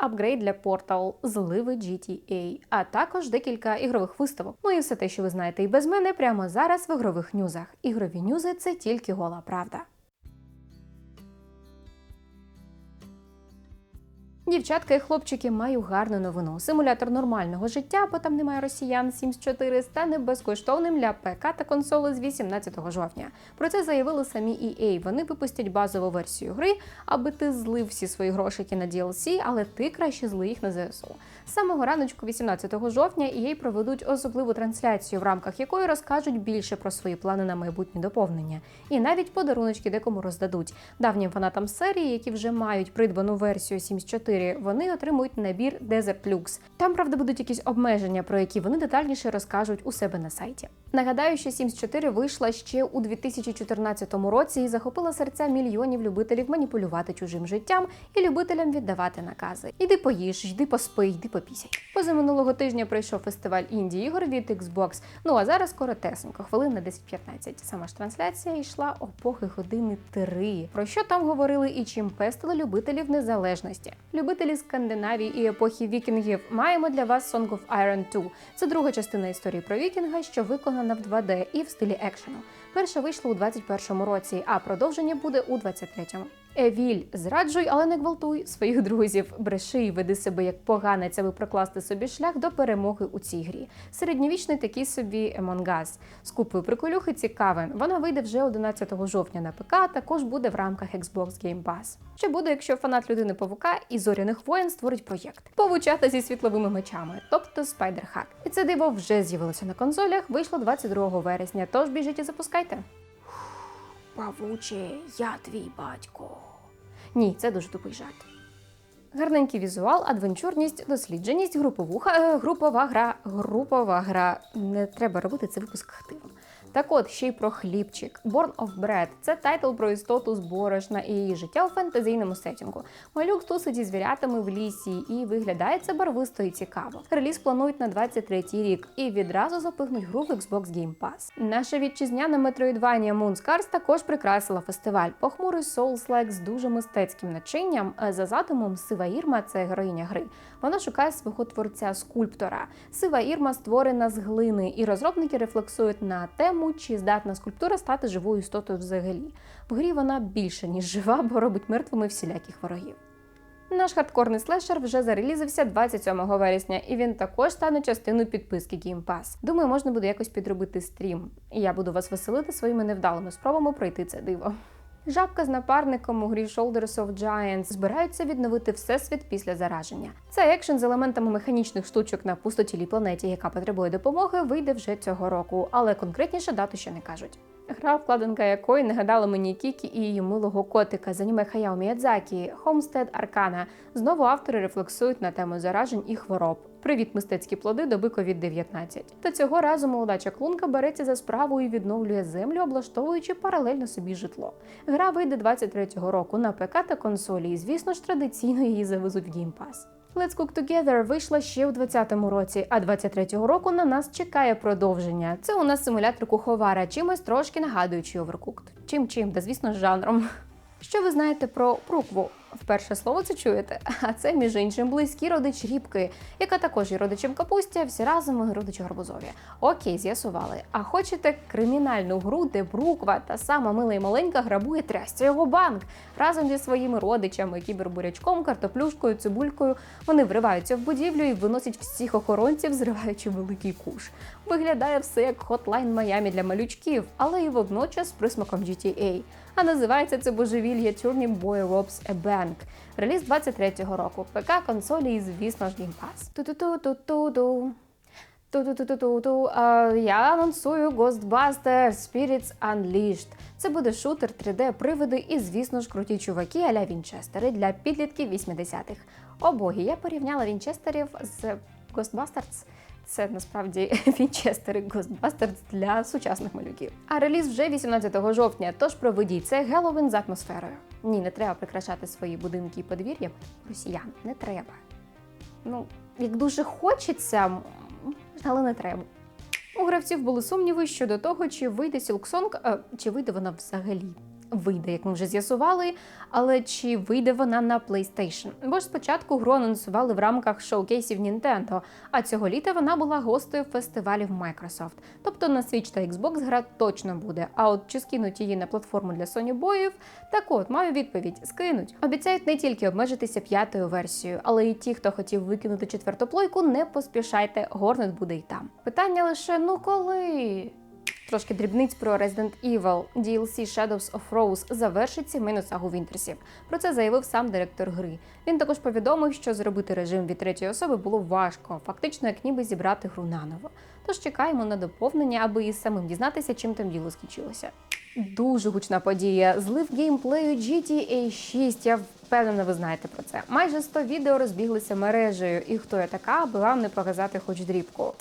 апгрейд для Portal, зливи GTA, а також декілька ігрових виставок. Ну і все те, що ви знаєте і без мене, прямо зараз в ігрових нюзах. Ігрові нюзи це тільки гола правда. Дівчатка і хлопчики маю гарну новину. Симулятор нормального життя, бо там немає росіян 7400, стане безкоштовним для ПК та консоли з 18 жовтня. Про це заявили самі EA. Вони випустять базову версію гри, аби ти злив всі свої грошики на DLC, але ти краще зли їх на ЗСУ. З самого раночку, 18 жовтня, EA проведуть особливу трансляцію, в рамках якої розкажуть більше про свої плани на майбутнє доповнення. І навіть подаруночки декому роздадуть давнім фанатам серії, які вже мають придбану версію 74 виборі вони отримують набір Desert Lux. Там, правда, будуть якісь обмеження, про які вони детальніше розкажуть у себе на сайті. Нагадаю, що Sims 4 вийшла ще у 2014 році і захопила серця мільйонів любителів маніпулювати чужим життям і любителям віддавати накази. Іди поїж, йди поспи, йди попісять. Позаминулого тижня прийшов фестиваль інді ігор від Xbox. Ну а зараз коротесенько, хвилин на 10-15. Сама ж трансляція йшла опоки години 3. Про що там говорили і чим пестили любителів незалежності? Любителі Скандинавії і епохи вікінгів маємо для вас Song of Iron 2. Це друга частина історії про вікінга, що виконана в 2D і в стилі екшену. Перша вийшла у 21-му році, а продовження буде у 23-му. Евіль, зраджуй, але не гвалтуй своїх друзів. Бреши і веди себе як поганець, аби прокласти собі шлях до перемоги у цій грі. Середньовічний такий собі Us. З купою приколюхи цікавин. Вона вийде вже 11 жовтня на ПК, також буде в рамках Xbox Game Pass. Що буде, якщо фанат людини павука і зоряних воїн створить проєкт? Повучата зі світловими мечами, тобто Spider-Hack. І це диво вже з'явилося на консолях, вийшло 22 вересня. Тож біжіть і запускайте. Павуче, я твій батько. Ні, це дуже тупий жарт. Гарненький візуал, адвенчурність, дослідженість, груповуха, е, групова гра, групова гра. Не треба робити це випуск активом. Так от, ще й про хлібчик. Born of Bread – це тайтл про істоту з борошна і її життя у фентезійному сетінгу. Малюк тусить зі звірятами в лісі і виглядає це барвисто і цікаво. Реліз планують на 23-й рік і відразу запихнуть гру в Xbox Game Pass. Наша вітчизняна Metroidvania Moon Scars також прикрасила фестиваль. Похмурий Souls-like з дуже мистецьким начинням. Е, За задумом Сива Ірма це героїня гри. Вона шукає свого творця скульптора. Сива Ірма створена з глини, і розробники рефлексують на тему, чи здатна скульптура стати живою істотою взагалі. В грі вона більше ніж жива, бо робить мертвими всіляких ворогів. Наш хардкорний слешер вже зарелізився 27 вересня, і він також стане частиною підписки Game Pass. Думаю, можна буде якось підробити стрім. І я буду вас веселити своїми невдалими спробами пройти це диво. Жабка з напарником у грі Shoulders of Giants збираються відновити всесвіт після зараження. Це екшен з елементами механічних штучок на пустотілій планеті, яка потребує допомоги, вийде вже цього року, але конкретніше дату ще не кажуть. Гра, вкладинка якої нагадала мені Кікі і її милого котика з аніме Хаяо Міядзакі, Homestead Аркана. Знову автори рефлексують на тему заражень і хвороб. Привіт, мистецькі плоди доби COVID-19. Та цього разу молода чаклунка береться за справу і відновлює землю, облаштовуючи паралельно собі житло. Гра вийде 23-го року на ПК та консолі, і звісно ж традиційно її завезуть в Game Pass. Let's Cook Together вийшла ще у 20-му році, а 23-го року на нас чекає продовження. Це у нас симулятор куховара, чимось трошки нагадуючи Overcooked. Чим чим, та звісно, з жанром. Що ви знаєте про прукву? Вперше слово це чуєте? А це, між іншим, близький родич рібки, яка також є родичем капусті, а всі разом вони родичі гарбузові. Окей, з'ясували. А хочете кримінальну гру, де бруква та сама мила і маленька грабує трясця його банк разом зі своїми родичами, кібербурячком, картоплюшкою, цибулькою. Вони вриваються в будівлю і виносять всіх охоронців, зриваючи великий куш. Виглядає все як хотлайн Майамі для малючків, але і водночас з присмаком GTA. А називається це божевілля Turning Boy Robs a Bank. Реліз 23-го року. ПК, консолі і, звісно ж, Game Pass. Ту-ту-ту-ту-ту-ту. Я анонсую Ghostbusters Spirits Unleashed. Це буде шутер 3D привиди і, звісно ж, круті чуваки аля Вінчестери для підлітків 80-х. О боги, я порівняла Вінчестерів з Ghostbusters. Це насправді Вінчестери Ghostbusters для сучасних малюків. А реліз вже 18 жовтня, тож проведіть це Геловін з атмосферою. Ні, не треба прикрашати свої будинки і подвір'я росіян. Не треба. Ну, як дуже хочеться, але не треба. У гравців були сумніви щодо того, чи вийде Silksong, е, чи вийде вона взагалі. Вийде, як ми вже з'ясували. Але чи вийде вона на PlayStation? Бо ж спочатку гру анонсували в рамках шоукейсів Nintendo, а цього літа вона була гостею фестивалів Microsoft. Тобто на Switch та Xbox гра точно буде. А от чи скинуть її на платформу для Sony боїв? Так от маю відповідь: скинуть. Обіцяють не тільки обмежитися п'ятою версією, але й ті, хто хотів викинути четверту плойку, не поспішайте, горнет буде й там. Питання лише ну коли. Трошки дрібниць про Resident Evil. DLC Shadows of Rose завершить сімейну сагу Вінтерсів. Про це заявив сам директор гри. Він також повідомив, що зробити режим від третьої особи було важко, фактично як ніби зібрати гру наново. Тож чекаємо на доповнення, аби і самим дізнатися, чим там діло скінчилося. Дуже гучна подія. Злив геймплею GTA 6. Я впевнена, ви знаєте про це. Майже 100 відео розбіглися мережею. І хто я така, аби вам не показати хоч дрібку.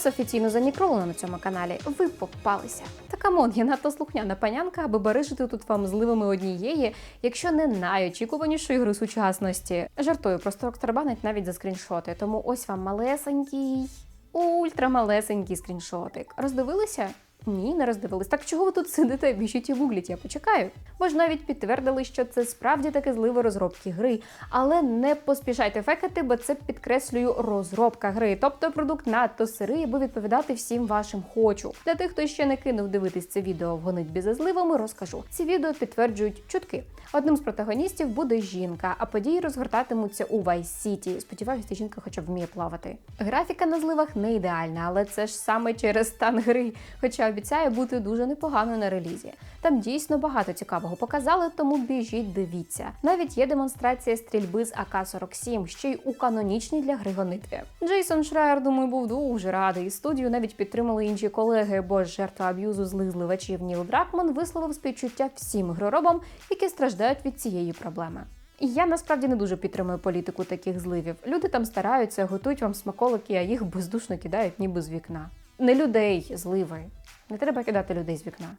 Вас офіційно занікролено на цьому каналі. Ви попалися. Та камон, я надто слухняна панянка, аби барижити тут вам зливами однієї, якщо не найочікуванішої гри сучасності. Жартую, просто октрабанить навіть за скріншоти. Тому ось вам малесенький, ультрамалесенький скріншотик. Роздивилися? Ні, не роздивились. Так чого ви тут сидите, біжіть і гугліть, я почекаю. Бо ж навіть підтвердили, що це справді таке зливи розробки гри. Але не поспішайте фекати, бо це підкреслюю розробка гри. Тобто продукт надто сирий, аби відповідати всім вашим хочу. Для тих, хто ще не кинув дивитись це відео в гонитьбі за зливами, розкажу. Ці відео підтверджують чутки. Одним з протагоністів буде жінка, а події розгортатимуться у Vice City. Сподіваюся, жінка хоча б вміє плавати. Графіка на зливах не ідеальна, але це ж саме через стан гри. Хоча обіцяє бути дуже непоганою на релізі. Там дійсно багато цікавого показали, тому біжіть, дивіться. Навіть є демонстрація стрільби з АК-47, ще й у канонічній для гри гонитві. Джейсон Шрайер, думаю, був дуже радий. Студію навіть підтримали інші колеги, бо жертва аб'юзу злих зливачів Ніл Дракман висловив співчуття всім гроробам, які страждають від цієї проблеми. Я насправді не дуже підтримую політику таких зливів. Люди там стараються, готують вам смаколики, а їх бездушно кидають ніби з вікна. Не людей, зливи. Не треба кидати людей з вікна.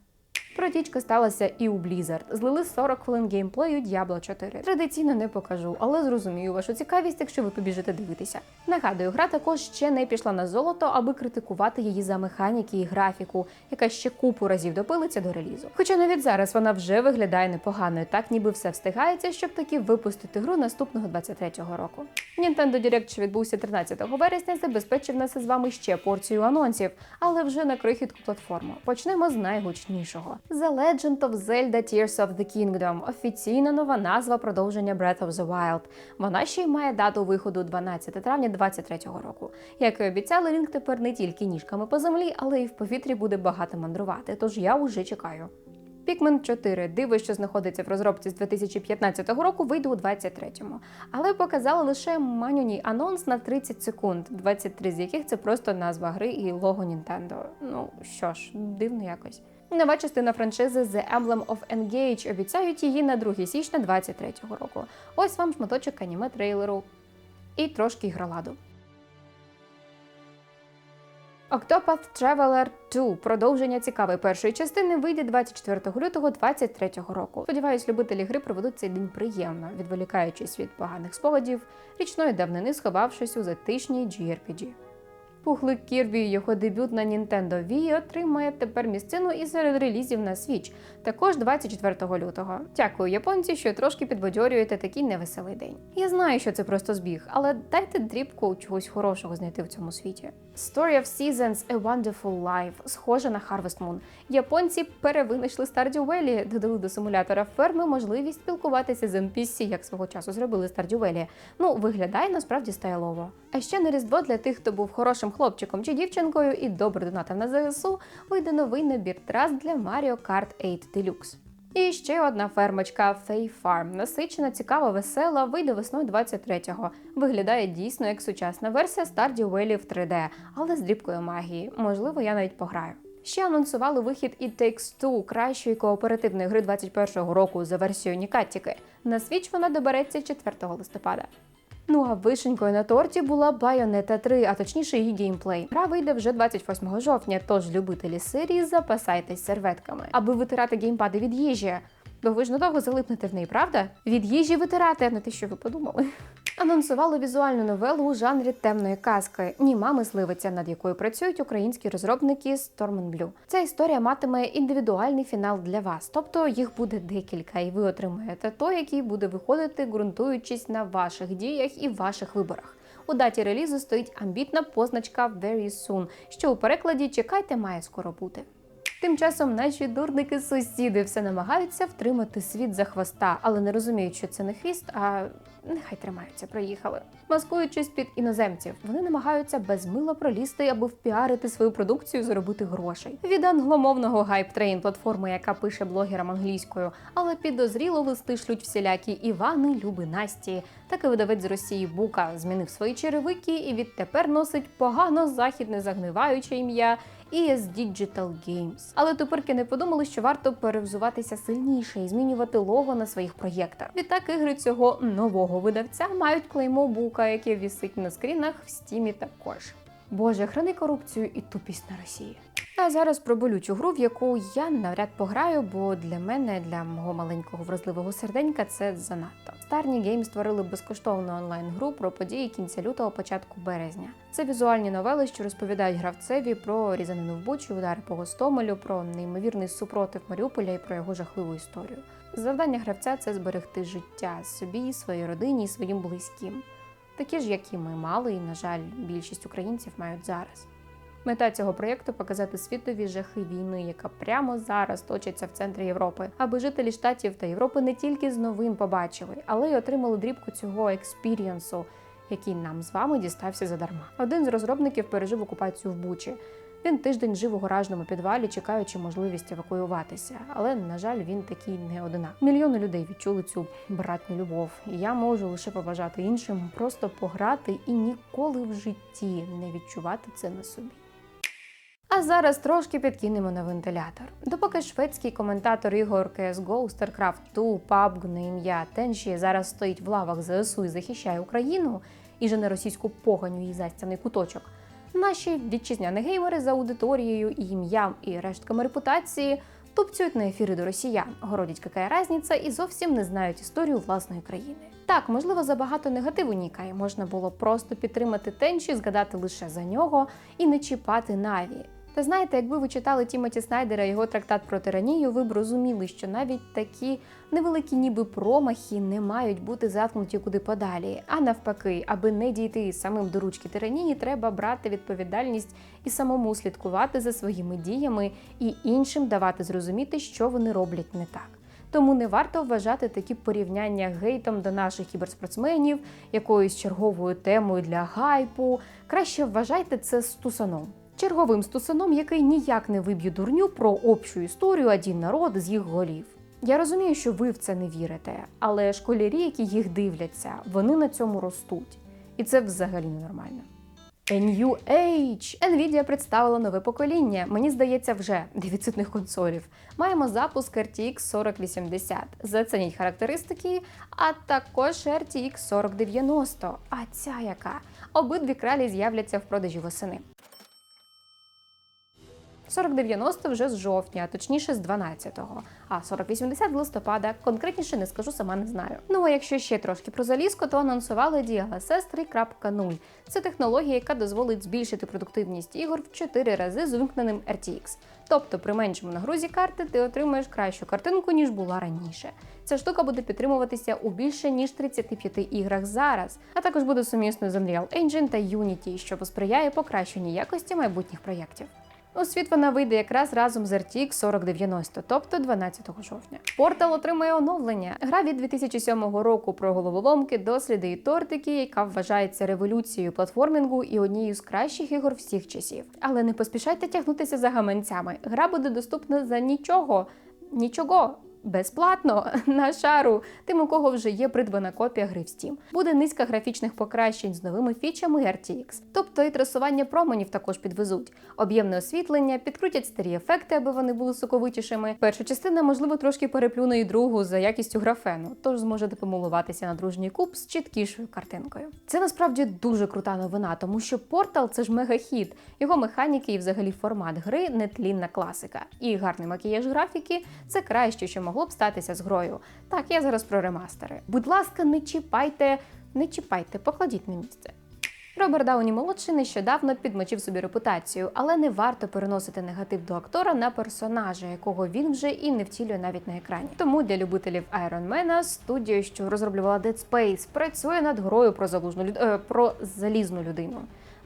Протічка сталася і у Blizzard. Злили 40 хвилин геймплею Diablo 4. Традиційно не покажу, але зрозумію вашу цікавість, якщо ви побіжите дивитися. Нагадую, гра також ще не пішла на золото, аби критикувати її за механіки і графіку, яка ще купу разів допилиться до релізу. Хоча навіть зараз вона вже виглядає непоганою, так ніби все встигається, щоб таки випустити гру наступного 23-го року. Nintendo Direct, що відбувся 13 вересня, забезпечив нас із вами ще порцію анонсів, але вже на крихітку платформу. Почнемо з найгучнішого. The Legend of Zelda Tears of the Kingdom – офіційна нова назва продовження Breath of the Wild. Вона ще й має дату виходу 12 травня 2023 року. Як і обіцяли, Лінк тепер не тільки ніжками по землі, але й в повітрі буде багато мандрувати. Тож я уже чекаю. Pikmin 4 диво, що знаходиться в розробці з 2015 року, вийде у 23-му. Але показали лише манюній анонс на 30 секунд, 23 з яких це просто назва гри і лого Nintendo. Ну що ж, дивно якось. Нова частина франшизи The Emblem of Engage обіцяють її на 2 січня 23-го року. Ось вам шматочок аніме трейлеру і трошки ігроладу. Octopath Traveler 2 продовження цікавої першої частини вийде 24 лютого 2023 року. Сподіваюсь, любителі гри проведуть цей день приємно, відволікаючись від поганих спогадів, річної давнини сховавшись у затишній JRPG. Пухлик Кірбі і його дебют на Nintendo Wii отримає тепер місцину і серед релізів на Switch, також 24 лютого. Дякую, японці, що трошки підбадьорюєте такий невеселий день. Я знаю, що це просто збіг, але дайте дрібку чогось хорошого знайти в цьому світі. Story of Seasons – A Wonderful Life схоже на Harvest Moon. Японці перевинайшли Stardew Valley, додали до симулятора ферми можливість спілкуватися з NPC, як свого часу зробили Stardew Valley. Ну, виглядає насправді стайлово. А ще на різдво для тих, хто був хорошим хлопчиком чи дівчинкою і добре донатив на ЗСУ, вийде новий набір трас для Mario Kart 8 Deluxe. І ще одна фермочка Fay Farm. Насичена, цікава, весела, вийде весною 23-го. Виглядає дійсно як сучасна версія Stardew Valley в 3D, але з дрібкою магії. Можливо, я навіть пограю. Ще анонсували вихід і Takes Two кращої кооперативної гри 21-го року за версією Нікатіки. На свіч вона добереться 4 листопада. Ну а вишенькою на торті була Bayonetta 3, а точніше її геймплей. Гра вийде вже 28 жовтня, тож любителі серії запасайтесь серветками, аби витирати геймпади від їжі. Бо ви ж надовго залипнете в неї, правда? Від їжі витирати, не те, що ви подумали. Анонсували візуальну новелу у жанрі темної казки Німа мисливиця, над якою працюють українські розробники Storm Blue. Ця історія матиме індивідуальний фінал для вас, тобто їх буде декілька, і ви отримаєте той, який буде виходити, ґрунтуючись на ваших діях і ваших виборах. У даті релізу стоїть амбітна позначка Very Soon, що у перекладі чекайте має скоро бути. Тим часом наші дурники-сусіди все намагаються втримати світ за хвоста, але не розуміють, що це не хвіст, а нехай тримаються, проїхали. Маскуючись під іноземців, вони намагаються безмило пролізти, аби впіарити свою продукцію, заробити грошей. Від англомовного гайп-трейн платформи, яка пише блогерам англійською, але підозріло листи шлють всілякі Івани, Люби, Насті. Такий видавець з Росії Бука змінив свої черевики і відтепер носить погано західне загниваюче ім'я. ES Digital Games. Але тупирки не подумали, що варто перевзуватися сильніше і змінювати лого на своїх проєктах. Відтак ігри цього нового видавця мають клеймо бука, яке вісить на скрінах в стімі також. Боже, храни корупцію і тупість на Росії. А зараз про болючу гру, в яку я навряд пограю, бо для мене, для мого маленького вразливого серденька, це занадто. Старні Гейм створили безкоштовну онлайн-гру про події кінця лютого, початку березня. Це візуальні новели, що розповідають гравцеві про різанину в бучі, удари по Гостомелю, про неймовірний супротив Маріуполя і про його жахливу історію. Завдання гравця це зберегти життя собі, своїй родині і своїм близьким, такі ж, як і ми мали, і, на жаль, більшість українців мають зараз. Мета цього проєкту показати світові жахи війни, яка прямо зараз точиться в центрі Європи, аби жителі штатів та Європи не тільки з новин побачили, але й отримали дрібку цього експірієнсу, який нам з вами дістався задарма. Один з розробників пережив окупацію в Бучі. Він тиждень жив у гаражному підвалі, чекаючи можливість евакуюватися. Але на жаль, він такий не одинак. Мільйони людей відчули цю братню любов, і я можу лише побажати іншим просто пограти і ніколи в житті не відчувати це на собі. А зараз трошки підкинемо на вентилятор. Допоки шведський коментатор ігор CSGO, StarCraft 2, PUBG на ім'я Тенші зараз стоїть в лавах ЗСУ і захищає Україну і жене російську поганю її застяний куточок. Наші вітчизняні геймери за аудиторією і ім'ям і рештками репутації тупцюють на ефіри до росіян, городять какая разниця і зовсім не знають історію власної країни. Так, можливо, забагато негативу нікає. Можна було просто підтримати Тенші, згадати лише за нього і не чіпати Наві. Та знаєте, якби ви читали Тімоті Снайдера його трактат про тиранію, ви б розуміли, що навіть такі невеликі ніби промахи не мають бути заткнуті куди подалі. А навпаки, аби не дійти самим до ручки тиранії, треба брати відповідальність і самому слідкувати за своїми діями і іншим давати зрозуміти, що вони роблять не так. Тому не варто вважати такі порівняння гейтом до наших кіберспортсменів, якоюсь черговою темою для гайпу. Краще вважайте це стусаном. Черговим стусаном, який ніяк не виб'є дурню про общу історію один народ з їх голів. Я розумію, що ви в це не вірите, але школярі, які їх дивляться, вони на цьому ростуть. І це взагалі ненормально. New Age! Nvidia представила нове покоління, мені здається, вже дефіцитних консолів. Маємо запуск RTX 4080. Зацініть характеристики, а також RTX 4090. А ця яка? Обидві кралі з'являться в продажі восени. 4090 вже з жовтня, точніше з 12-го, а 4080 з листопада. Конкретніше не скажу, сама не знаю. Ну а якщо ще трошки про залізко, то анонсували DLSS 3.0. Це технологія, яка дозволить збільшити продуктивність ігор в 4 рази з увімкненим RTX. Тобто при меншому нагрузі карти ти отримаєш кращу картинку, ніж була раніше. Ця штука буде підтримуватися у більше ніж 35 іграх зараз, а також буде сумісною з Unreal Engine та Unity, що посприяє покращенню якості майбутніх проєктів. У світ вона вийде якраз разом з RTX 4090, тобто 12 жовтня. Портал отримає оновлення. Гра від 2007 року про головоломки, досліди і тортики, яка вважається революцією платформінгу і однією з кращих ігор всіх часів. Але не поспішайте тягнутися за гаманцями. Гра буде доступна за нічого, нічого. Безплатно на шару, тим, у кого вже є придбана копія гри в Steam. Буде низка графічних покращень з новими фічами RTX. Тобто і трасування променів також підвезуть, об'ємне освітлення, підкрутять старі ефекти, аби вони були соковитішими. Перша частина, можливо, трошки переплюне і другу за якістю графену, тож зможете помилуватися на дружній куб з чіткішою картинкою. Це насправді дуже крута новина, тому що Portal – це ж мегахіт. Його механіки і взагалі формат гри нетлінна класика. І гарний макіяж графіки це краще, що могло б статися з грою. Так, я зараз про ремастери. Будь ласка, не чіпайте, не чіпайте, покладіть на місце. Роберт Дауні молодший нещодавно підмочив собі репутацію, але не варто переносити негатив до актора на персонажа, якого він вже і не втілює навіть на екрані. Тому для любителів Айронмена студія, що розроблювала Dead Space, працює над грою про залужну люд... е, про залізну людину.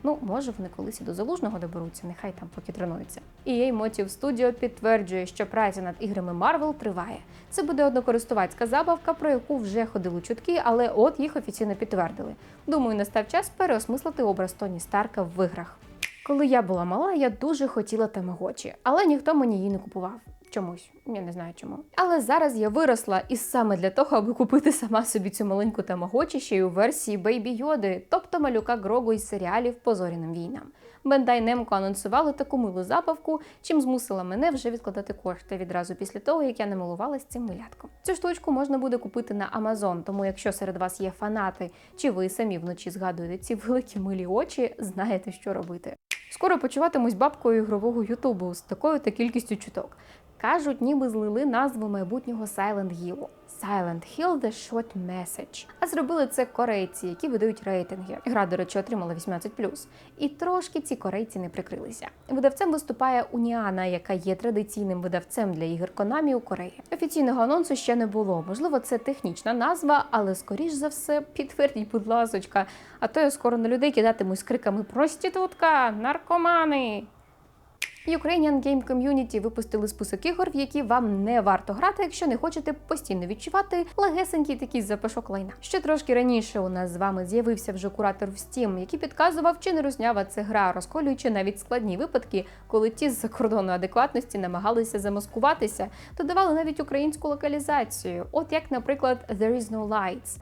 Ну, може, вони колись і до залужного доберуться, нехай там поки тренуються. EA Motive Studio підтверджує, що праця над іграми Marvel триває. Це буде однокористувацька забавка, про яку вже ходили чутки, але от їх офіційно підтвердили. Думаю, настав час переосмислити образ Тоні Старка в іграх. Коли я була мала, я дуже хотіла тамагочі, але ніхто мені її не купував. Чомусь, я не знаю чому. Але зараз я виросла і саме для того, аби купити сама собі цю маленьку тамагочі ще й у версії Бейбі Йоди, тобто малюка Грогу із серіалів Позоряним війнам. Бендай Немко анонсували таку милу забавку, чим змусила мене вже відкладати кошти відразу після того, як я намилувалась цим милятком. Цю штучку можна буде купити на Amazon, тому якщо серед вас є фанати, чи ви самі вночі згадуєте ці великі милі очі, знаєте, що робити. Скоро почуватимусь бабкою ігрового Ютубу з такою та кількістю чуток. Кажуть, ніби злили назву майбутнього Silent Hill. Silent Hill The Short Message. А зробили це корейці, які видають рейтинги. Гра, до речі, отримала 18+. І трошки ці корейці не прикрилися. Видавцем виступає Уніана, яка є традиційним видавцем для ігор Konami у Кореї. Офіційного анонсу ще не було. Можливо, це технічна назва, але скоріш за все підтвердіть, будь ласочка. А то я скоро на людей кидатимусь криками Проститутка, наркомани. Ukrainian Game Community випустили список ігор, в які вам не варто грати, якщо не хочете постійно відчувати легесенький такий запашок лайна. Ще трошки раніше у нас з вами з'явився вже куратор в Steam, який підказував, чи не рознява це гра, розколюючи навіть складні випадки, коли ті з-за кордону адекватності намагалися замаскуватися, додавали навіть українську локалізацію. От як, наприклад, There is no lights.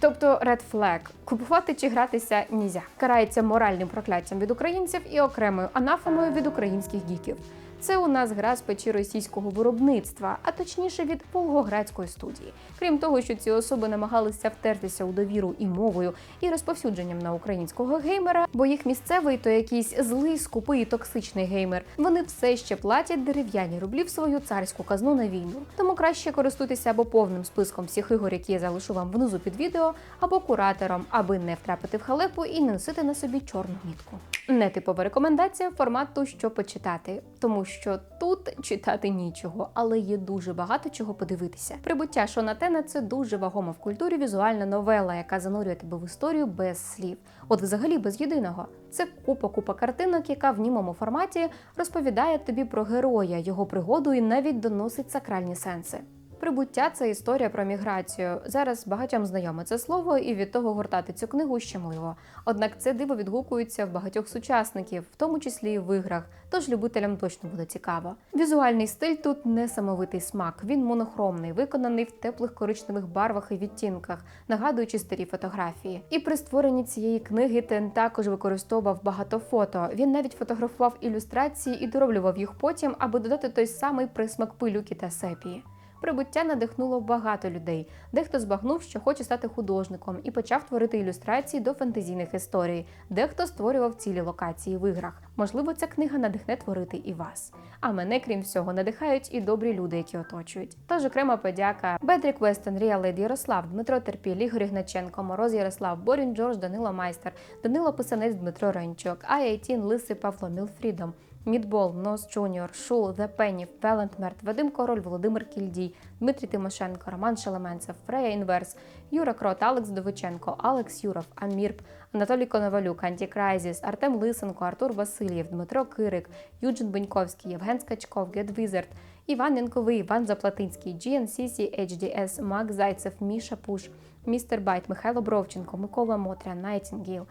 Тобто Red Flag. купувати чи гратися нізя. Карається моральним прокляттям від українців і окремою анафемою від українських гіків. Це у нас гра з печі російського виробництва, а точніше від Волгоградської студії. Крім того, що ці особи намагалися втертися у довіру і мовою, і розповсюдженням на українського геймера, бо їх місцевий то якийсь злий, скупий і токсичний геймер. Вони все ще платять дерев'яні рублі в свою царську казну на війну. Тому краще користуйтеся або повним списком всіх ігор, які я залишу вам внизу під відео, або куратором, аби не втрапити в халепу і не носити на собі чорну мітку. Нетипова рекомендація формату, що почитати, тому що тут читати нічого, але є дуже багато чого подивитися. Прибуття Шона Тена – це дуже вагома в культурі візуальна новела, яка занурює тебе в історію без слів. От взагалі без єдиного. Це купа-купа картинок, яка в німому форматі розповідає тобі про героя, його пригоду і навіть доносить сакральні сенси. Прибуття це історія про міграцію. Зараз багатьом знайоме це слово, і від того гортати цю книгу щемливо. Однак це диво відгукується в багатьох сучасників, в тому числі і в іграх, тож любителям точно буде цікаво. Візуальний стиль тут несамовитий смак. Він монохромний, виконаний в теплих коричневих барвах і відтінках, нагадуючи старі фотографії. І при створенні цієї книги Тен також використовував багато фото. Він навіть фотографував ілюстрації і дороблював їх потім, аби додати той самий присмак пилюки та сепії. Прибуття надихнуло багато людей. Дехто збагнув, що хоче стати художником, і почав творити ілюстрації до фентезійних історій. Дехто створював цілі локації в іграх. Можливо, ця книга надихне творити і вас. А мене, крім всього, надихають і добрі люди, які оточують. Тож окрема подяка Бедрік Вестон, Рія Лейд Ярослав, Дмитро Терпіль, Ігор Ігначенко, Мороз Ярослав, Борін Джордж, Данило Майстер, Данило Писанець, Дмитро Ренчук, Ай-18, Лисий Павло Мілфрідом. Мідбол, Нос Джуніор, Шул, The Penny, Велент Мерт, Вадим Король, Володимир Кільдій, Дмитрій Тимошенко, Роман Шелеменцев, Фрея Інверс, Юра Крот, Алекс Довиченко, Алекс Юров, Амірп, Анатолій Коновалюк, Антікрайзіс, Артем Лисенко, Артур Васильєв, Дмитро Кирик, Юджин Беньковський, Євген Скачков, Гет Візерт, Іван Янковий, Іван Заплатинський, GNCC, HDS, Мак Зайцев, Міша Пуш, Містер Байт, Михайло Бровченко, Микола Мотря, Найтінгіл.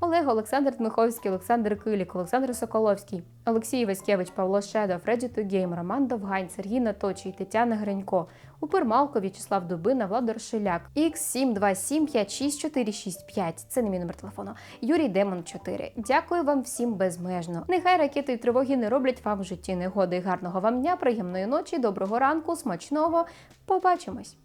Олег, Олександр Дмиховський, Олександр Килік, Олександр Соколовський, Олексій Васькевич, Павло Шедов, Реджі Тугейм, Роман Довгань, Сергій Наточий, Тетяна Гринько, Упир Малко, В'ячеслав Дубина, Владар Шиляк, X7275645. Це не мій номер телефону. Юрій Демон 4. Дякую вам всім безмежно. Нехай ракети і тривоги не роблять вам в житті негоди. Гарного вам дня, приємної ночі, доброго ранку, смачного. Побачимось!